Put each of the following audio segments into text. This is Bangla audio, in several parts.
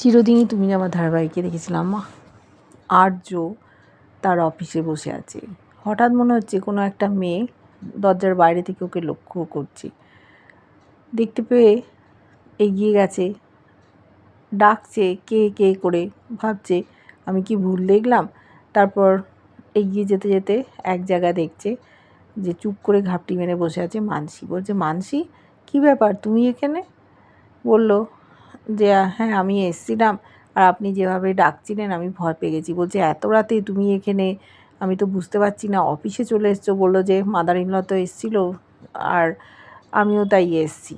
চিরদিনই তুমি আমার ধারাবাহিকে দেখেছিলাম আর্য তার অফিসে বসে আছে। হঠাৎ মনে হচ্ছে কোনো একটা মেয়ে দরজার বাইরে থেকে ওকে লক্ষ্য করছে। দেখতে পেয়ে এগিয়ে গেছে। ডাকছে কে কে করে, ভাবছে, আমি কি ভুল দেখলাম? তারপর এগিয়ে যেতে যেতে এক জায়গা দেখছে যে চুপ করে ঘাপটি মেরে বসে আছে মানসি। বলছে, মানসি, কী ব্যাপার? তুমি এখানে? বলল যে হ্যাঁ আমি এসছিলাম আর আপনি যেভাবে ডাকছিলেন, আমি ভয় পেয়ে গেছি। বলছে, এত রাতে তুমি এখানে, আমি তো বুঝতে পারছি না, অফিসে চলে এসছো। বলল যে মাদার ইনল তো এসছিলো আর আমিও তাই এসছি।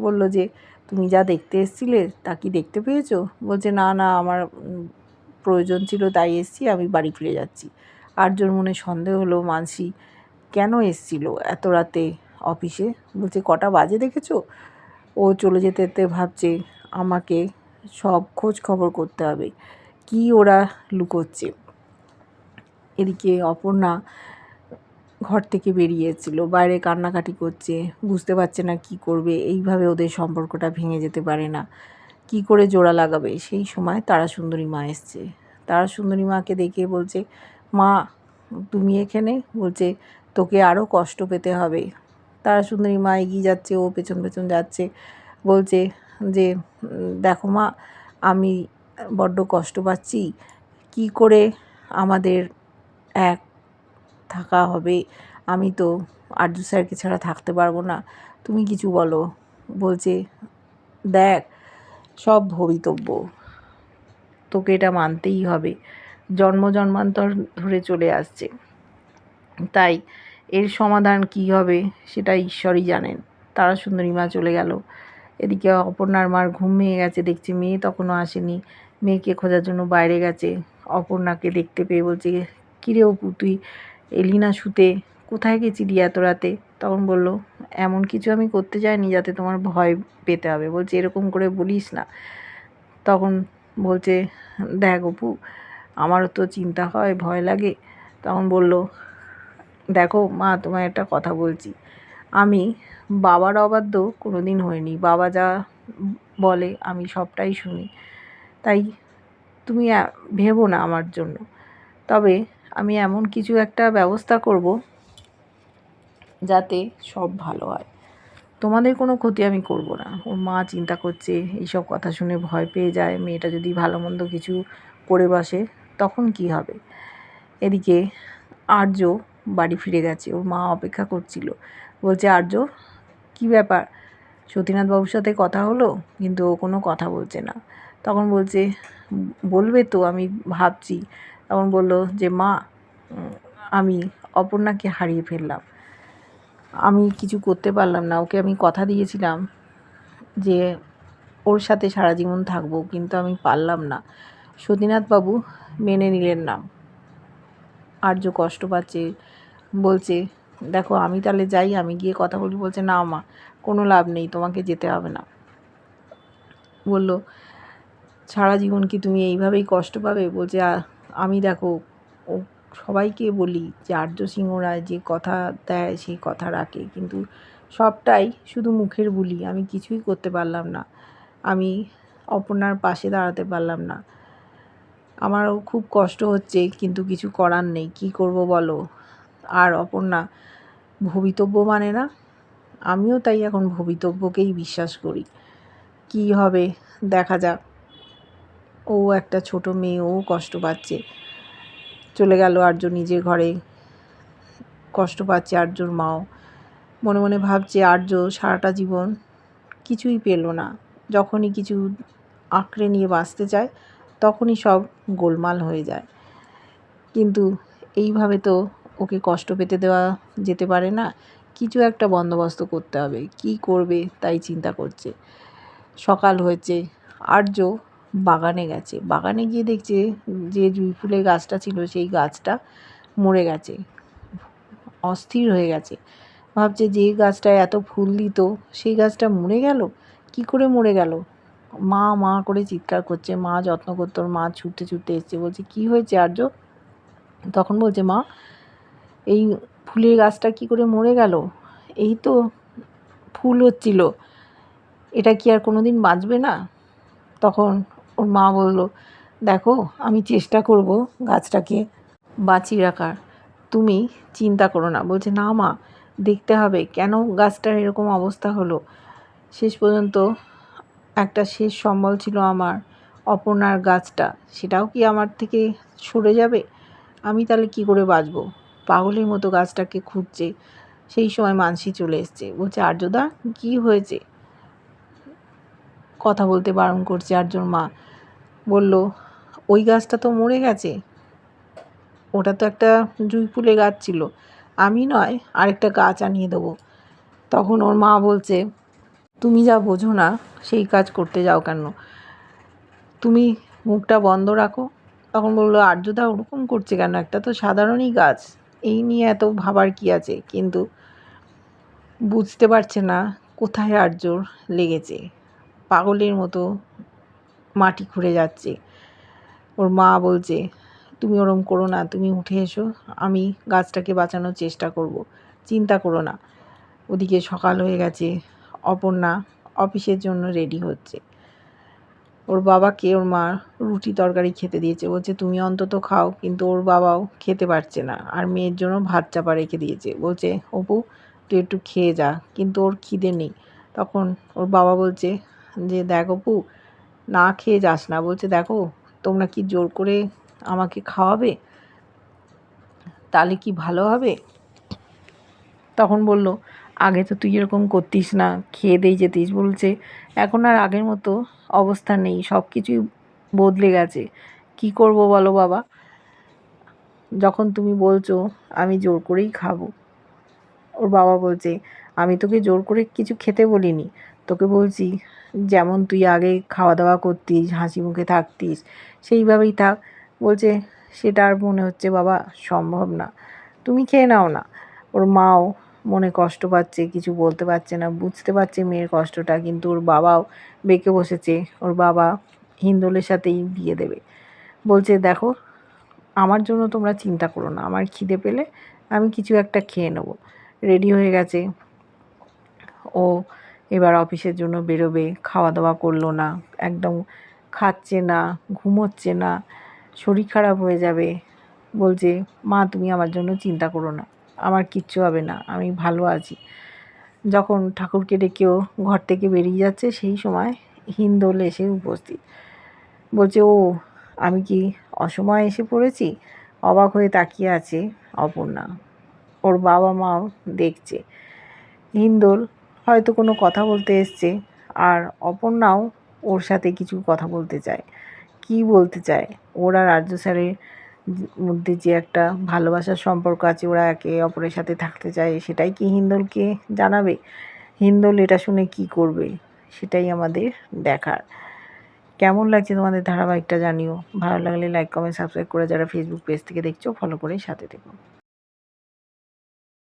বলল যে, তুমি যা দেখতে এসছিলে, তা কি দেখতে পেয়েছ? বলছে, না না, আমার প্রয়োজন ছিল, তাই এসছি, আমি বাড়ি ফিরে যাচ্ছি। আটজন মনে সন্দেহ হলো, মানসি, কেন এসছিল এত রাতে অফিসে? বলছে, কটা বাজে দেখেছ? ও চলে যেতে যেতে ভাবছে আমাকে সব খোঁজ খবর করতে হবে। কি ওরা লুকোচ্ছে? এদিকে অপর্ণা ঘর থেকে বেরিয়েছিল, বাইরে কান্নাকাটি করছে, বুঝতে পারছে না কি করবে, এইভাবে ওদের সম্পর্কটা ভেঙে যেতে পারে না। কি করে জোড়া লাগাবে? সেই সময় তারা সুন্দরী মা এসছে। তারা সুন্দরী মাকে দেখে বলছে, মা, তুমি এখানে? বলছে, তোকে আরও কষ্ট পেতে হবে। তারা সুন্দরী মা এগিয়ে যাচ্ছে, ও পেছন পেছন যাচ্ছে। বলছে যে, দেখো মা, আমি বড্ড কষ্ট পাচ্ছি। কি করে আমাদের এক থাকা হবে? আমি তো আর্য স্যারকে ছাড়া থাকতে পারব না। তুমি কিছু বলো। বলছে, দেখ, সব ভবিতব্য। তোকে এটা মানতেই হবে। জন্ম জন্মান্তর ধরে চলে আসছে। তাই এর সমাধান কি হবে সেটা ঈশ্বরই জানেন। তারা সুন্দরী মা চলে গেল। এদিকে অপর্ণার মার ঘুম ভেঙে গেছে, দেখছি মেয়ে তখনও আসেনি। মেয়েকে খোঁজার জন্য বাইরে গেছে। অপর্ণাকে দেখতে পেয়ে বলছে, কিরে অপু, তুই এলি না শুতে? কোথায় গেছি গেছিলি এত রাতে? তখন বলল, এমন কিছু আমি করতে যাইনি যাতে তোমার ভয় পেতে হবে। বলছে, এরকম করে বলিস না। তখন বলছে, দেখ অপু, আমারও তো চিন্তা হয়, ভয় লাগে। তখন বলল, দেখো মা, তোমায় একটা কথা বলছি। আমি বাবার অবাধ্য কোনো দিন হয়নি। বাবা যা বলে, আমি সবটাই শুনি। তাই তুমি ভেবো না আমার জন্য। তবে আমি এমন কিছু একটা ব্যবস্থা করব যাতে সব ভালো হয়। তোমাদের কোনো ক্ষতি আমি করব না। ওর মা চিন্তা করছে, এইসব কথা শুনে ভয় পেয়ে যায়। মেয়েটা যদি ভালো মন্দ কিছু করে বসে, তখন কি হবে? এদিকে আর্য বাড়ি ফিরে গেছে। ওর মা অপেক্ষা করছিল। বলছে, আর্য কি ব্যাপার? সতীনাথ বাবুর সাথে কথা হলো? কিন্তু ও কোনো কথা বলছে না। তখন বলছে, বলবে তো, আমি ভাবছি। তখন বলল যে, মা আমি অপর্ণাকে হারিয়ে ফেললাম। আমি কিছু করতে পারলাম না। ওকে আমি কথা দিয়েছিলাম যে, ওর সাথে সারা জীবন থাকব, কিন্তু আমি পারলাম না। সতীনাথ বাবু মেনে নিলেন না। আর্য কষ্ট পাচ্ছে। বলছে দেখো, আমি তাহলে যাই, আমি গিয়ে কথা বলি বলছে, না মা, কোনো লাভ নেই, তোমাকে যেতে হবে না। বলল, সারা জীবন কি তুমি এইভাবেই কষ্ট পাবে? বলছে আমি দেখো, ও, সবাইকে বলি যে আর্য সিংহ রায় যে কথা দেয় সেই কথা রাখে। কিন্তু সবটাই শুধু মুখের বুলি। আমি কিছুই করতে পারলাম না। আমি অপর্ণার পাশে দাঁড়াতে পারলাম না। আমারও খুব কষ্ট হচ্ছে, কিন্তু কিছু করার নেই। কি করব বলো? আর অপর্ণা ভবিতব্য মানে না। আমিও তাই এখন ভবিতব্যকেই বিশ্বাস করি। কি হবে? দেখা যাক। ও একটা ছোট মেয়ে, ও কষ্ট পাচ্ছে। চলে গেল আর্য নিজের ঘরে। কষ্ট পাচ্ছে আর্যর মাও। মনে মনে ভাবছে আর্য সারাটা জীবন কিছুই পেল না। যখনই কিছু আঁকড়ে নিয়ে বাঁচতে চায়, তখনই সব গোলমাল হয়ে যায়। কিন্তু এইভাবে তো ওকে কষ্ট পেতে দেওয়া যেতে পারে না। কিছু একটা বন্দোবস্ত করতে হবে। কি করবে তাই চিন্তা করছে। সকাল হয়েছে, আর্য বাগানে গেছে। বাগানে গিয়ে দেখছে যে জুঁই ফুলের গাছটা ছিল, সেই গাছটা মরে গেছে, অস্থির হয়ে গেছে। ভাবছে যে গাছটায় এত ফুল দিত, সেই গাছটা মরে গেল? কি করে মরে গেল? মা মা করে চিৎকার করছে। মা যত্ন করতো, মা ছুটতে ছুটতে এসছে। বলছে, কি হয়েছে আর্য? তখন বলছে, মা এই ফুলের গাছটা কি করে মরে গেল? এই তো ফুল হচ্ছিল। এটা কি আর কোনো দিন বাঁচবে না? তখন ওর মা বলল, দেখো, আমি চেষ্টা করব গাছটাকে বাঁচিয়ে রাখার। তুমি চিন্তা করো না। বলছে, না মা, দেখতে হবে কেন গাছটার এরকম অবস্থা হলো? শেষ পর্যন্ত একটা শেষ সম্বল ছিল আমার, অপর্ণার গাছটা। সেটাও কি আমার থেকে সরে যাবে? আমি তাহলে কি করে বাঁচবো? পাগলের মতো গাছটাকে খুঁজছে। সেই সময় মানসি চলে এসছে। বলছে, আর্যদা, কি হয়েছে? কথা বলতে বারণ করছে আর্যর মা। বলল, ওই গাছটা তো মরে গেছে। ওটা তো একটা জুই ফুলে গাছ ছিল। আমি নয়, আরেকটা গাছ আনিয়ে দেবো। তখন ওর মা বলছে, তুমি যা বোঝো না, সেই কাজ করতে যাও কেন? তুমি মুখটা বন্ধ রাখো। তখন বলল, আর্যদা, ওরকম করছে কেন? একটা তো সাধারণই গাছ। এই নিয়ে এত ভাবার কি আছে? কিন্তু বুঝতে পারছে না কোথায় আর্যর লেগেছে। পাগলের মতো মাটি খুঁড়ে যাচ্ছে। ওর মা বলছে, তুমি ওরম করো না, তুমি উঠে এসো, আমি গাছটাকে বাঁচানোর চেষ্টা করব। চিন্তা করো না। ওদিকে সকাল হয়ে গেছে, অপর্ণা অফিসের জন্য রেডি হচ্ছে। ওর বাবাকে ওর মা রুটি তরকারি খেতে দিয়েছে। বলছে, তুমি অন্তত খাও, কিন্তু ওর বাবাও খেতে পারছে না, আর মেয়ের জন্য ভাত চাপা রেখে দিয়েছে। বলছে, অপু, তুই একটু খেয়ে যা, কিন্তু ওর খিদে নেই। তখন ওর বাবা বলছে যে, দেখ অপু, না খেয়ে যাস না। বলছে, দেখো, তোমরা কি জোর করে আমাকে খাওয়াবে? তাহলে কি ভালো হবে? তখন বলল আগে তো তুই এরকম করতিস না, খেয়ে দিয়ে যেতিস বলছে। এখন আর আগের মতো অবস্থা নেই, সব কিছুই বদলে গেছে। কি করব বলো বাবা? যখন তুমি বলছো, আমি জোর করেই খাব। ওর বাবা বলছে, আমি তোকে জোর করে কিছু খেতে বলিনি। তোকে বলছি, যেমন তুই আগে খাওয়া দাওয়া করতিস, হাসি মুখে থাকতিস, সেইভাবেই থাক। বলছে, সেটা আর মনে হচ্ছে বাবা সম্ভব না। তুমি খেয়ে নাও না। ওর মাও মনে কষ্ট পাচ্ছে, কিছু বলতে পারছে না, বুঝতে পারছে মেয়ের কষ্টটা, কিন্তু ওর বাবাও বেঁকে বসেছে, ওর বাবা হিন্দোলের সাথেই বিয়ে দেবে। বলছে, দেখো, আমার জন্য তোমরা চিন্তা করো না, আমার খিদে পেলে আমি কিছু একটা খেয়ে নেব। রেডি হয়ে গেছে। ও এবার অফিসের জন্য বেরোবে খাওয়া দাওয়া করল না, একদম খাচ্ছে না, ঘুমোচ্ছে না, শরীর খারাপ হয়ে যাবে। বলছে, মা, তুমি আমার জন্য চিন্তা করো না। আমার কিচ্ছু হবে না, আমি ভালো আছি। যখন ঠাকুরকে ডেকেও ঘর থেকে বেরিয়ে যাচ্ছে, সেই সময় হিন্দোল এসে উপস্থিত। বলছে, ও, আমি কি অসময়ে এসে পড়েছি? অবাক হয়ে তাকিয়ে আছে অপর্ণা। ওর বাবা মাও দেখছে। হিন্দোল হয়তো কোনো কথা বলতে এসছে, আর অপর্ণাও ওর সাথে কিছু কথা বলতে চায়। কি বলতে চায়? ওরা রাজ্য স্যারের মধ্যে যে একটা ভালোবাসার সম্পর্ক আছে, ওরা একে অপরের সাথে থাকতে চায়, সেটাই কি হিন্দলকে জানাবে? হিন্দল এটা শুনে কি করবে? সেটাই আমাদের দেখার। কেমন লাগছে তোমাদের ধারাবাহিকটা জানিও? ভালো লাগলে লাইক কমেন্ট সাবস্ক্রাইব করে যারা ফেসবুক পেজ থেকে দেখছ ফলো করে সাথে থেকো।